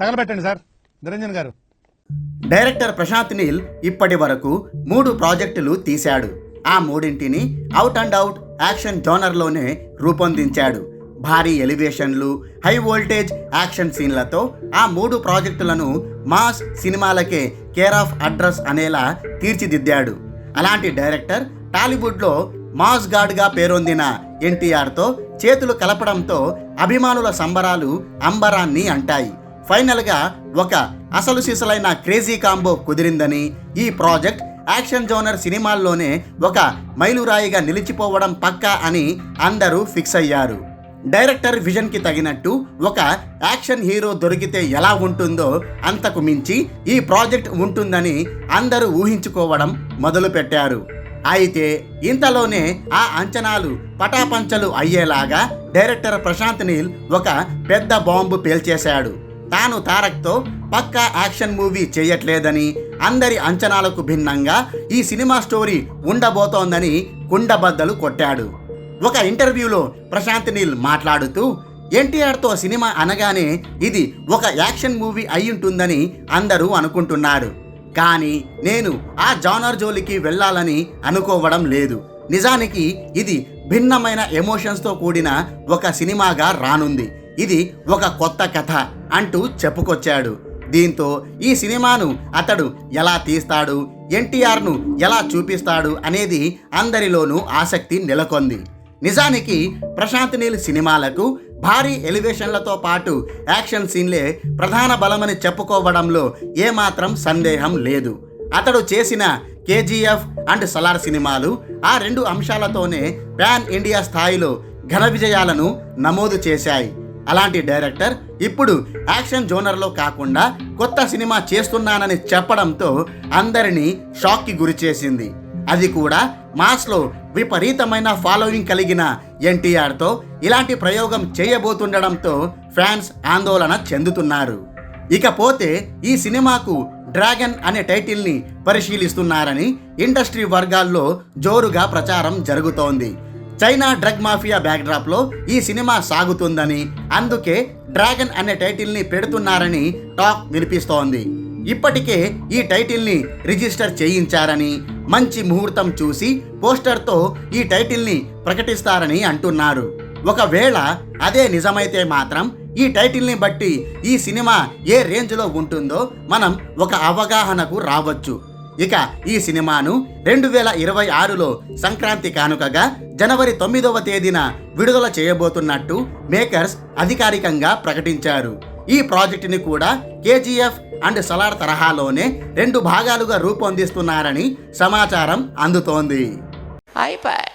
తగలబెట్టండి sir. Niranjan గారు. Director Prashanth Neel ఇప్పటి వరకు మూడు ప్రాజెక్టులు తీశాడు. ఆ మూడింటిని అవుట్ అండ్ అవుట్ యాక్షన్ జోనర్లోనే రూపొందించాడు. భారీ ఎలివేషన్లు హై వోల్టేజ్ యాక్షన్ సీన్లతో ఆ మూడు ప్రాజెక్టులను మాస్ సినిమాలకే కేర్ ఆఫ్ అడ్రస్ అనేలా తీర్చిదిద్దాడు. అలాంటి డైరెక్టర్ టాలీవుడ్లో మాస్ గాడ్గా పేరొందిన ఎన్టీఆర్తో చేతులు కలపడంతో అభిమానుల సంబరాలు అంబరాన్ని అంటాయి. ఫైనల్గా ఒక అసలు సిసలైన క్రేజీ కాంబో కుదిరిందని ఈ ప్రాజెక్ట్ యాక్షన్ జోనర్ సినిమాల్లోనే ఒక మైలురాయిగా నిలిచిపోవడం పక్కా అని అందరూ ఫిక్స్ అయ్యారు. డైరెక్టర్ విజన్కి తగినట్టు ఒక యాక్షన్ హీరో దొరికితే ఎలా ఉంటుందో అంతకు మించి ఈ ప్రాజెక్ట్ ఉంటుందని అందరూ ఊహించుకోవడం మొదలుపెట్టారు. అయితే ఇంతలోనే ఆ అంచనాలు పటాపంచలు అయ్యేలాగా డైరెక్టర్ ప్రశాంత్ నీల్ ఒక పెద్ద బాంబు పేల్చేశాడు. తాను తారక్తో పక్కా యాక్షన్ మూవీ చేయట్లేదని అందరి అంచనాలకు భిన్నంగా ఈ సినిమా స్టోరీ ఉండబోతోందని కుండబద్దలు కొట్టాడు. ఒక ఇంటర్వ్యూలో ప్రశాంత్ నీల్ మాట్లాడుతూ ఎన్టీఆర్తో సినిమా అనగానే ఇది ఒక యాక్షన్ మూవీ అయ్యుంటుందని అందరూ అనుకుంటున్నారు. కానీ నేను ఆ జానర్ జోలికి వెళ్ళాలని అనుకోవడం లేదు. నిజానికి ఇది భిన్నమైన ఎమోషన్స్తో కూడిన ఒక సినిమాగా రానుంది. ఇది ఒక కొత్త కథ. అంటూ చెప్పుకొచ్చాడు. దీంతో ఈ సినిమాను అతడు ఎలా తీస్తాడు ఎన్టీఆర్ను ఎలా చూపిస్తాడు అనేది అందరిలోనూ ఆసక్తి నెలకొంది. నిజానికి ప్రశాంత్ నీల్ సినిమాలకు భారీ ఎలివేషన్లతో పాటు యాక్షన్ సీన్లే ప్రధాన బలమని చెప్పుకోవడంలో ఏమాత్రం సందేహం లేదు. అతడు చేసిన కేజీఎఫ్ అండ్ సలార్ సినిమాలు ఆ రెండు అంశాలతోనే ప్యాన్ ఇండియా స్థాయిలో ఘన విజయాలను నమోదు చేశాయి. అలాంటి డైరెక్టర్ ఇప్పుడు యాక్షన్ జోనర్లో కాకుండా కొత్త సినిమా చేస్తున్నానని చెప్పడంతో అందరినీ షాక్కి గురిచేసింది అది కూడా మాస్లో విపరీతమైన ఫాలోయింగ్ కలిగిన ఎన్టీఆర్తో ఇలాంటి ప్రయోగం చేయబోతుండడంతో ఫ్యాన్స్ ఆందోళన చెందుతున్నారు. ఇకపోతే ఈ సినిమాకు డ్రాగన్ అనే టైటిల్ని పరిశీలిస్తున్నారని ఇండస్ట్రీ వర్గాల్లో జోరుగా ప్రచారం జరుగుతోంది. చైనా డ్రగ్ మాఫియా బ్యాక్డ్రాప్లో ఈ సినిమా సాగుతుందని అందుకే డ్రాగన్ అనే టైటిల్ని పెడుతున్నారని టాక్ వినిపిస్తోంది. ఇప్పటికే ఈ టైటిల్ని రిజిస్టర్ చేయించారని మంచి ముహూర్తం చూసి పోస్టర్తో ఈ టైటిల్ని ప్రకటిస్తారని అంటున్నారు. ఒకవేళ అదే నిజమైతే మాత్రం ఈ టైటిల్ని బట్టి ఈ సినిమా ఏ రేంజ్లో ఉంటుందో మనం ఒక అవగాహనకు రావచ్చు. ఇక ఈ సినిమాను రెండు వేల ఇరవై ఆరులో సంక్రాంతి కానుకగా జనవరి తొమ్మిదవ తేదీన విడుదల చేయబోతున్నట్టు మేకర్స్ అధికారికంగా ప్రకటించారు. ఈ ప్రాజెక్టుని కూడా కేజీఎఫ్ అండ్ సలార్ తరహాలోనే రెండు భాగాలుగా రూపొందిస్తున్నారని సమాచారం అందుతోంది. అయిపోయి